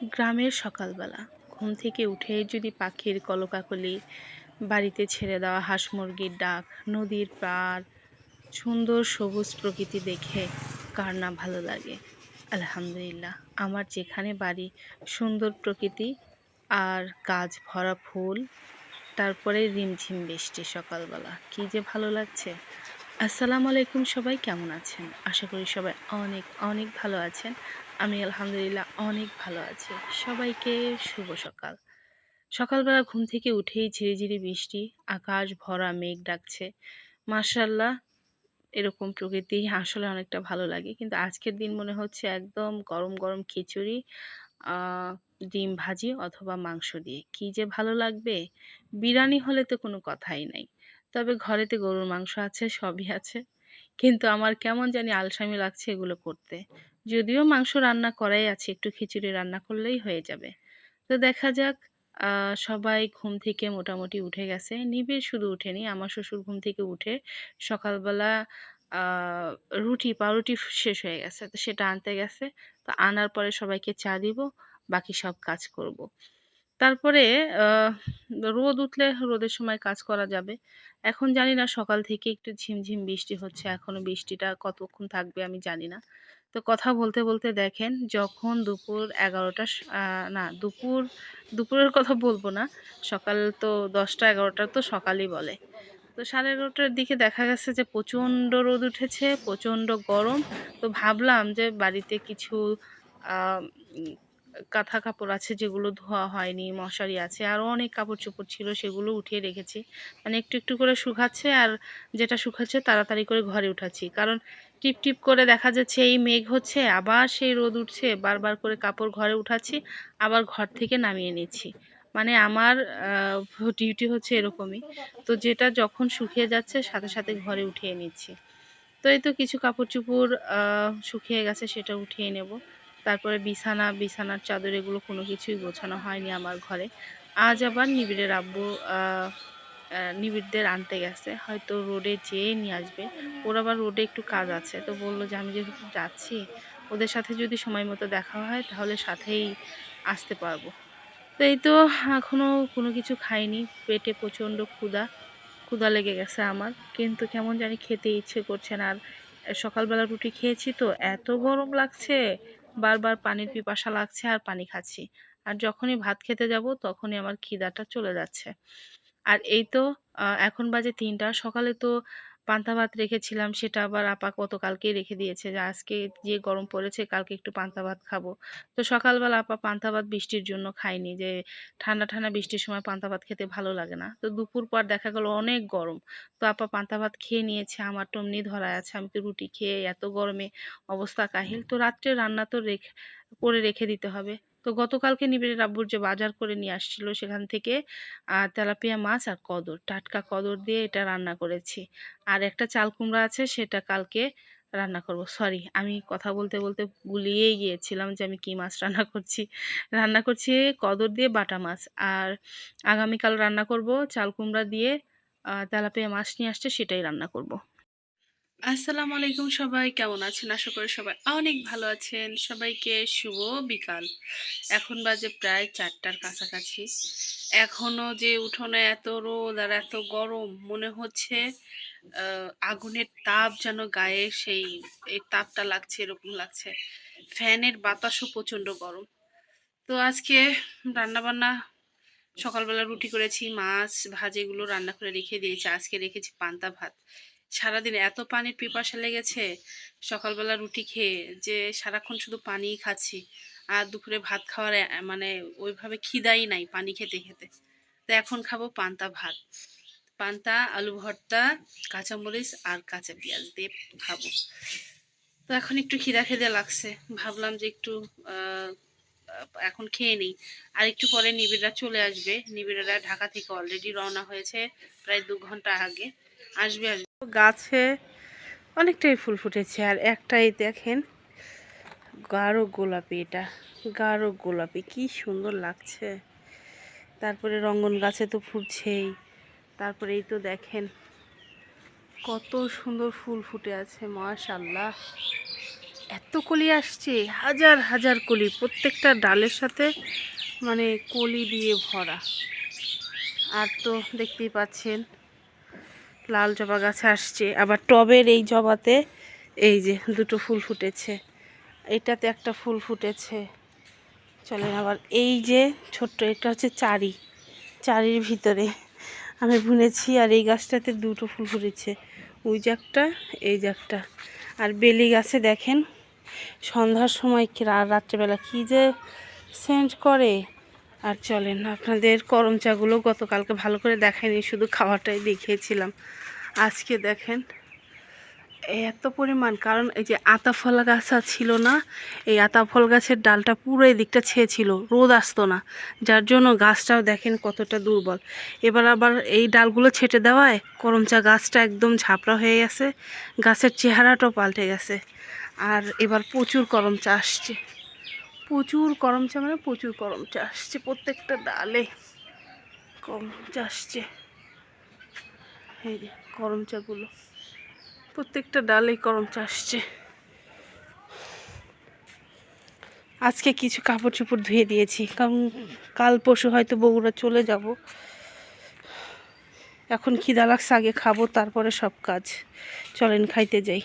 গ্রামের সকালবেলা। ঘুম থেকে উঠে যদি পাখির কলকাকলি, বাড়িতে ছেড়ে দেওয়া হাঁস মুরগির ডাক, নদীর পাড়, সুন্দর সবুজ প্রকৃতি দেখে কার না ভালো লাগে। আলহামদুলিল্লাহ, আমার যেখানে বাড়ি সুন্দর প্রকৃতি আর গাছ ভরা ফুল, তারপরে রিমঝিম বৃষ্টি সকালবেলা। কি যে ভালো লাগছে। আসসালামু আলাইকুম সবাই, কেমন আছেন? আশা করি সবাই অনেক অনেক ভালো আছেন। আমি আলহামদুলিল্লাহ অনেক ভালো আছি। সবাইকে শুভ সকাল। সকালবেলা ঘুম থেকে উঠেই ঝিরিঝিরি বৃষ্টি, আকাশ ভরা মেঘ ডাকছে। মার্শাল্লাহ এরকম প্রকৃতি আসলে অনেকটা ভালো লাগে। কিন্তু আজকের দিন মনে হচ্ছে একদম গরম গরম খিচুড়ি ডিম ভাজি অথবা মাংস দিয়ে। কি যে ভালো লাগবে? বিরিয়ানি হলে তো কোনো কথাই নাই। তবে ঘরেতে গরুর মাংস আছে, সবই আছে। কিন্তু আমার কেমন জানি আলসামি লাগছে এগুলো করতে। যদিও মাংস রান্না করাই আছে, একটু খিচুড়ি রান্না করলেই হয়ে যাবে। তো দেখা যাক সবাই ঘুম থেকে মোটামুটি উঠে গেছে। নিবিড় শুধু উঠেনি, আমার শ্বশুর ঘুম থেকে উঠে সকালবেলা রুটি, পাউরুটি শেষ হয়ে গেছে। তো সেটা আনতে গেছে। তো আনার পরে সবাইকে চা দিব, বাকি সব কাজ করব। তারপরে রোদ উঠলে রোদের সময় কাজ করা যাবে। এখন জানি না সকাল থেকে একটু ঝিমঝিম বৃষ্টি হচ্ছে, এখনও বৃষ্টিটা কতক্ষণ থাকবে আমি জানি না। তো কথা বলতে বলতে দেখেন যখন দুপুর এগারোটা না দুপুর, দুপুরের কথা বলব না, সকাল তো দশটা এগারোটা তো সকালই বলে। তো সাড়ে এগারোটার দিকে দেখা গেছে যে প্রচণ্ড রোদ উঠেছে, প্রচণ্ড গরম। তো ভাবলাম যে বাড়িতে কিছু কাঁথা কাপড় আছে যেগুলো ধোয়া হয়নি, মশারি আছে আরও অনেক কাপড় চোপড় ছিল সেগুলো উঠিয়ে রেখেছি। মানে একটু একটু করে শুকাচ্ছে আর যেটা শুকাচ্ছে তাড়াতাড়ি করে ঘরে উঠাচ্ছি। কারণ টিপ টিপ করে দেখা যাচ্ছে এই মেঘ হচ্ছে, আবার সেই রোদ উঠছে, বারবার করে কাপড় ঘরে উঠাচ্ছি, আবার ঘর থেকে নামিয়ে নিচ্ছি। মানে আমার ডিউটি হচ্ছে এরকমই। তো যেটা যখন শুকিয়ে যাচ্ছে সাথে সাথে ঘরে উঠিয়ে নিচ্ছি। তো এই তো কিছু কাপড় চোপড় শুকিয়ে গেছে সেটা উঠিয়ে নেব। তারপরে বিছানা, বিছানার চাদর এগুলো কোনো কিছুই গোছানো হয়নি আমার ঘরে। আজ আবার নিবিড়ের আব্বু নিবিড়দের আনতে গেছে। হয়তো রোডে যেয়ে নিয়ে আসবে। ওর আবার রোডে একটু কাজ আছে। তো বলল যে, আমি যেহেতু যাচ্ছি, ওদের সাথে যদি সময় মতো দেখা হয়, তাহলে সাথেই আসতে পারব। তো এই তো এখনও কোনো কিছু খাইনি। পেটে প্রচণ্ড ক্ষুধা ক্ষুধা লেগে গেছে আমার। কিন্তু কেমন জানি খেতে ইচ্ছে করছে না। আর সকালবেলা রুটি খেয়েছি তো, এত গরম লাগছে। বারবার পানির পিপাসা লাগছে আর পানি খাচ্ছি। আর যখনই ভাত খেতে যাব, তখনই আমার খিদাটা চলে যাচ্ছে। আর এই তো এখন বাজে তিনটা। সকালে তো পান্তা ভাত রেখেছিলাম, সেটা আবার আপা গতকালকেই রেখে দিয়েছে। যে আজকে যে গরম পড়েছে, কালকে একটু পান্তা ভাত খাব। তো সকালবেলা আপা পান্তা ভাত বৃষ্টির জন্য খাইনি যে ঠান্ডা ঠান্ডা বৃষ্টির সময় পান্তা ভাত খেতে ভালো লাগে না। তো দুপুর পর দেখা গেল অনেক গরম। তো আপা পান্তা ভাত খেয়ে নিয়েছে, আমার টমনি ধরা আছে, আমি তো রুটি খেয়ে এত গরমে অবস্থা কাহিল। তো রাত্রে রান্না তো রেখে, করে রেখে দিতে হবে। তো গতকালকে নিবিড়ের আব্বুর যে বাজার করে নিয়ে আসছিল সেখান থেকে তেলাপিয়া মাছ আর কদর। টাটকা কদর দিয়ে এটা রান্না করেছি। আর একটা চাল কুমড়া আছে, সেটা কালকে রান্না করব। সরি, আমি কথা বলতে বলতে গুলিয়েই গিয়েছিলাম যে আমি কি মাছ রান্না করছি। রান্না করছি কদর দিয়ে বাটা মাছ। আর আগামীকাল রান্না করব চাল কুমড়া দিয়ে তেলাপিয়া মাছ নিয়ে আসছে সেটাই রান্না করব। আসসালামু আলাইকুম সবাই, কেমন আছেন? আশা করি সবাই অনেক ভালো আছেন। সবাইকে শুভ বিকাল। এখন বাজে প্রায় চারটার কাছাকাছি। এখনও যে উঠোনে এত রোদ আর এত গরম, মনে হচ্ছে আগুনের তাপ যেন গায়ে সেই, এই তাপটা লাগছে, এরকম লাগছে। ফ্যানের বাতাসও প্রচণ্ড গরম। তো আজকে রান্না বান্না সকালবেলা রুটি করেছি, মাছ ভাজেগুলো রান্না করে রেখে দিয়েছি। আজকে রেখেছি পান্তা ভাত। সারাদিন এত পানির পিপাসা লেগেছে সকালবেলা রুটি খেয়ে যে সারাক্ষণ শুধু পানিই খাচ্ছি আর দুপুরে ভাত খাওয়ার মানে ওইভাবে খিদাই নাই পানি খেতে খেতে। তো এখন খাব পান্তা ভাত। পান্তা, আলু ভর্তা, কাঁচামরিচ আর কাঁচা পেঁয়াজ দিয়ে খাব। তো এখন একটু খিদা খিদে লাগছে। ভাবলাম যে একটু এখন খেয়ে নিই। আর একটু পরে নিবিড়রা চলে আসবে। নিবিড়রা ঢাকা থেকে অলরেডি রওনা হয়েছে প্রায় দু ঘণ্টা আগে। আসবে আসবে। গাছে অনেকটাই ফুল ফুটেছে, আর একটাই দেখেন গাঢ় গোলাপি এটা, গাঢ় গোলাপি, কি সুন্দর লাগছে। তারপরে রঙ্গন গাছে তো ফুটছেই, তারপরে এই তো দেখেন কত সুন্দর ফুল ফুটে আছে মাশাল্লাহ এত কলি আসছে, হাজার হাজার কলি, প্রত্যেকটা ডালের সাথে মানে কলি দিয়ে ভরা। আর তো দেখতেই পাচ্ছেন লাল জবা গাছে আসছে। আবার টবের এই জবাতে এই যে দুটো ফুল ফুটেছে। এটাতে একটা ফুল ফুটেছে। চলেন আবার এই যে ছোট্ট, এটা হচ্ছে চারি। চারির ভিতরে আমি বুনেছি আর এই গাছটাতে দুটো ফুল ফুটেছে। ওই যে একটা, এই যে একটা। আর বেলি গাছে দেখেন, সন্ধ্যার সময় কি রাত্রেবেলা কী যে সেন্ট করে। আর চলেন, আপনাদের করম চাগুলো গতকালকে ভালো করে দেখাইনি শুধু খাওয়াটাই দেখিয়েছিলাম। আজকে দেখেন, এত পরিমাণ, কারণ এই যে আতা ফল গাছ ছিল না, এই আতা ফল গাছের ডালটা পুরো এই দিকটা ছেয়ে ছিল রোদ আসতো না। যার জন্য গাছটাও দেখেন কতটা দুর্বল। এবার আবার এই ডালগুলো ছেটে দেওয়ায় করমচা গাছটা একদম ঝাপড়া হয়ে গেছে, গাছের চেহারাটাও পাল্টে গেছে। আর এবার প্রচুর করমচা আসছে। প্রচুর করমচা মানে প্রচুর করমচা আসছে প্রত্যেকটা ডালে। করমচা আসছে। এই যে করমচাগুলো প্রত্যেকটা ডালেই করমচা আসছে। আজকে কিছু কাপড় চোপড় ধুয়ে দিয়েছি। কারণ কাল পরশু হয়তো বগুড়া চলে যাব। এখন খিদা লাগছে, আগে খাব, তারপরে সব কাজ। চলেন, খাইতে যাই।